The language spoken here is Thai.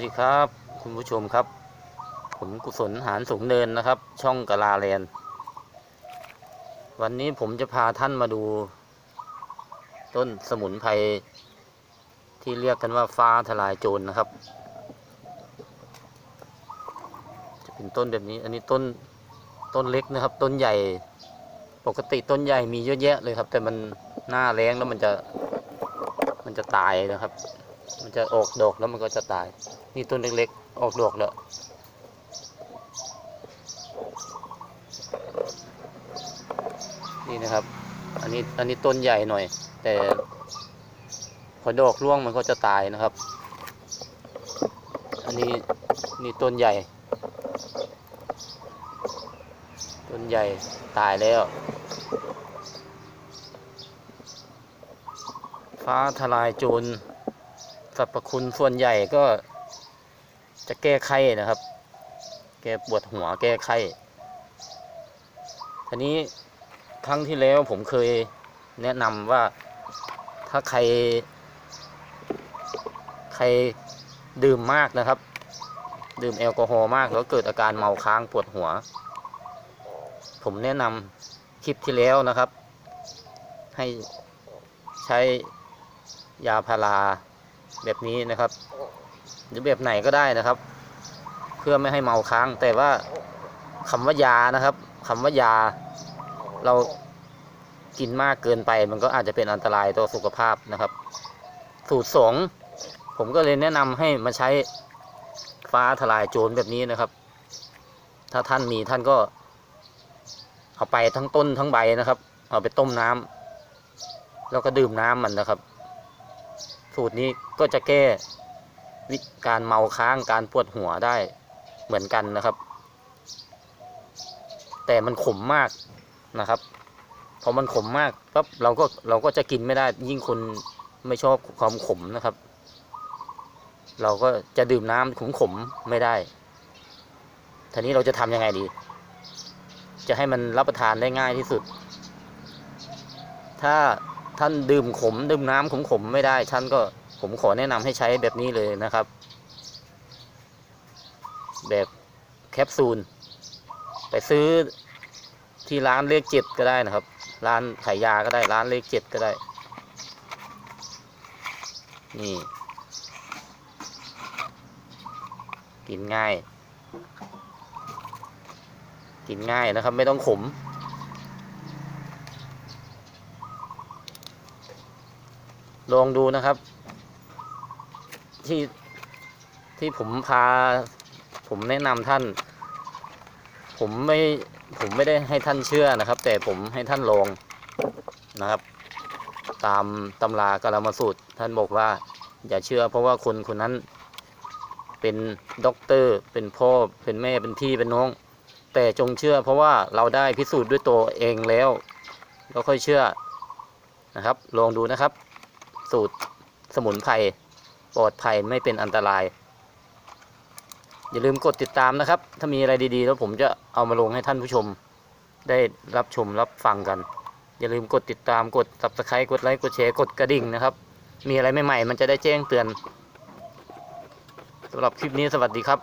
ดีครับ คุณผู้ชมครับ ผมกุศลหารสูงเนินนะครับ ช่องกะลาแลนวันนี้ผมจะพาท่านมาดู ต้นสมุนไพรที่เรียกกันว่าฟ้าทลายโจรนะครับ จะเป็นต้นแบบนี้ อันนี้ต้นต้นเล็กนะครับ ต้นใหญ่ ปกติต้นใหญ่มีเยอะแยะเลยครับ แต่มันหน้าแรงแล้วมันจะมันจะตายนะครับ มันจะออกดอกแล้วมันก็จะตาย นี่ต้นเล็กๆ ออกดอกแล้วนี่นะครับ อันนี้อันนี้ต้นใหญ่หน่อย แต่พอดอกร่วงมันก็จะตายนะครับ อันนี้นี่ต้นใหญ่ ต้นใหญ่ตายแล้ว ฟ้าทลายโจรส รรพคุณส่วนใหญ่ก็จะแก้ไข้นะครับ แก้ปวดหัวแก้ไข้ทีนี้ครั้งที่แล้วผมเคยแนะนำว่าถ้าใคร ใครดื่มมากนะครับ ดื่มแอลกอฮอล์มากแล้วเกิดอาการเมาค้างปวดหัว ผมแนะนำคลิปที่แล้วนะครับ ให้ใช้ยาพารา แบบนี้นะครับ หรือแบบไหนก็ได้นะครับ เพื่อไม่ให้เมาค้าง แต่ว่าคำว่ายานะครับคำว่ายา เรากินมากเกินไปมันก็อาจจะเป็นอันตรายต่อสุขภาพนะครับ สูตรสองผมก็เลยแนะนำให้มาใช้ฟ้าทลายโจรแบบนี้นะครับ ถ้าท่านมีท่านก็ เอาไปทั้งต้นทั้งใบนะครับ เอาไปต้มน้ำแล้วก็ดื่มน้ำมันนะครับ สูตรนี้ก็จะแก้วิการเมาค้างการปวดหัวได้เหมือนกันนะครับ แต่มันขมมากนะครับพอมันขมมากปั๊บเราก็เราก็จะกินไม่ได้ ยิ่งคนไม่ชอบความขมนะครับ เราก็จะดื่มน้ำขมขมไม่ได้ทีนี้เราจะทำยังไงดี จะให้มันรับประทานได้ง่ายที่สุด ถ้า ท่านดื่มขมดื่มน้ำขมขมๆไม่ได้ ท่านก็ผมขอแนะนำให้ใช้แบบนี้เลยนะครับ แบบแคปซูล ไปซื้อที่ร้านเลขเจ็ดก็ได้นะครับ ร้านขายยาก็ได้ร้านเลขเจ็ดก็ได้ นี่ กินง่าย กินง่ายนะครับ ไม่ต้องขม ลองดูนะครับ ที่ที่ผมพา ผมแนะนำท่าน ผมไม่ผมไม่ได้ให้ท่านเชื่อนะครับ แต่ผมให้ท่านลองนะครับ ตามตำรากาลมาสูตร ท่านบอกว่า อย่าเชื่อ เพราะว่าคนคนนั้นเป็นด็อกเตอร์ เป็นพ่อ เป็นแม่ เป็นพี่ เป็นน้อง แต่จงเชื่อ เพราะว่าเราได้พิสูจน์ด้วยตัวเองแล้วเราค่อยเชื่อนะครับ ลองดูนะครับ สูตรสมุนไพรปลอดภัยไม่เป็นอันตราย อย่าลืมกดติดตามนะครับ ถ้ามีอะไรดีๆ แล้วผมจะเอามาลงให้ท่านผู้ชม ได้รับชมรับฟังกัน อย่าลืมกดติดตามกด subscribe กดไลค์กดแชร์กดกระดิ่งนะครับ มีอะไรใหม่ๆมันจะได้แจ้งเตือนสำหรับคลิปนี้สวัสดีครับ